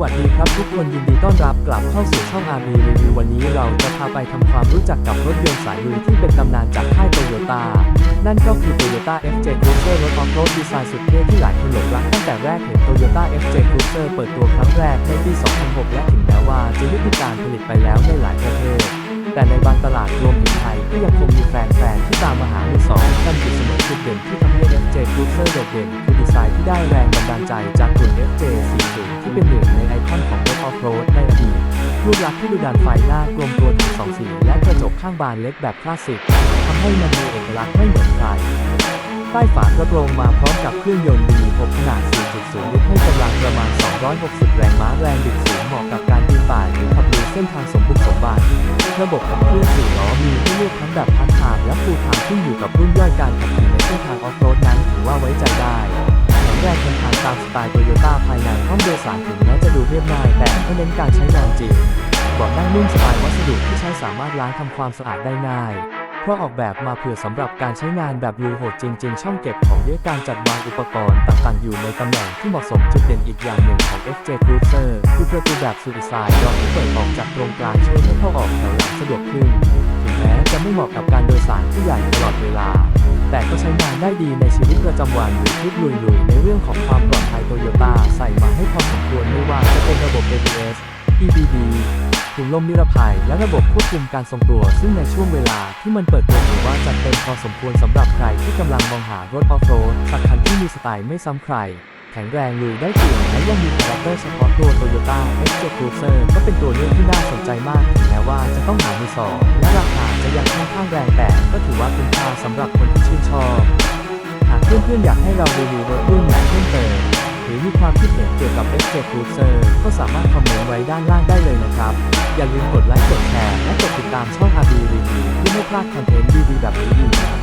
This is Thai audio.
วัสดีครับทุกคนยินดีต้อนรับกลับเข้าสู่ช่อง RB Review วันนี้เราจะพาไปทำความรู้จักกับรถยนต์สายลุยที่เป็นตำนานจากค่ายโตโยต้านั่นก็คือ Toyota FJ Cruiser รถออฟโรดดีไซน์สุดเท่ที่หลายคนหลงรักตั้งแต่แรกเห็น Toyota FJ Cruiser เปิดตัวครั้งแรกในปี 2006 และถึงแม้ว่าจะยุติการผลิตไปแล้วในหลายประเทศ แต่ในบางตลาดรวมถึงไทยก็ยังคงมีแฟนๆที่ตามมาหามือสองกันอยู่เสมอจุดเด่นที่ทำให้ FJ Cruiser โดดเด่นคือดีไซน์ที่ได้แรงบันดาลใจจากกลุ่ม FJ 40 ที่เป็นหนึ่งในไอคอนของรถออฟโรดในอดีตรูปลักษณ์ที่ดุดันไฟหน้ากลมตัวถึงสองสีและกระจกข้างบานเล็กแบบคลาสสิกทำให้มันมีเอกลักษณ์ไม่เหมือนใครใต้ฝากระโปรงมาพร้อมกับเครื่องยนต์ V6 ขนาด 4.0 ลิตรให้กำลังประมาณ 260 แรงม้าแรงบิดสูงเหมาะกับการปีนป่ายหรือขับลุยเส้นทางสมบุกสมบันระบบขับเคลื่อนสี่ล้อมีให้เลือกทั้งแบบพัดทางและฟูลทางขึ้นอยู่กับรุ่น ไตล์โตโยต้าภายในห้องโดยสารถึงแม้จะดูเรียบง่าย แต่ก็เน้นการใช้งานจริงเบาะนั่งนุ่มสบายวัสดุที่ใช้สามารถล้างทำความสะอาดได้ง่าย เพราะออกแบบมาเผื่อสำหรับการใช้งานแบบลุยโหดจริง ๆ ช่องเก็บของเยอะการจัดวางอุปกรณ์ต่างๆอยู่ในตำแหน่งที่เหมาะสมจุดเด่นอีกอย่างหนึ่งของ FJ Cruiser คือประตูแบบสุดดีไซน์ยอมที่เปิดออกจากตรงกลางช่วยให้เข้าออกแถวหลังสะดวกขึ้น ถึงแม้จะไม่เหมาะกับการโดยสารที่ใหญ่ตลอดเวลา แต่ก็ใช้งานได้ดีในชีวิตประจำวันหรือทริปลุยๆ ในเรื่องของความปลอดภัยโตโยต้าใส่มาให้พอสมควรไม่ว่าจะเป็นระบบ ABS EBD ถุงลมนิรภัยและระบบควบคุมการทรงตัว ซึ่งในช่วงเวลาที่มันเปิดตัวถือว่าจัดเต็มพอสมควรสำหรับใครที่กำลังมองหารถออฟโรดสักคันที่มีสไตล์ไม่ซ้ำใคร แข็งแรงลุยได้จริงและยังมีคาแรคเตอร์เฉพาะตัว Toyota FJ Cruiser ก็เป็นตัวเลือกที่น่าสนใจมากถึงแม้ว่าจะต้องหามือสองและราคา จะยังค่อนข้างแรงแต่ก็ถือว่าคุ้มค่าสำหรับคนที่ชื่นชอบ หากเพื่อนๆอยากให้เรารีวิวรถรุ่นไหนเพิ่มเติมหรือมีความคิดเห็นเกี่ยวกับ FJ Cruiser ก็สามารถคอมเมนต์ไว้ด้านล่างได้เลยนะครับ อย่าลืมกดไลค์กดแชร์และกดติดตามช่อง RB Review เพื่อไม่พลาดคอนเทนต์ดีๆแบบนี้อีกนะ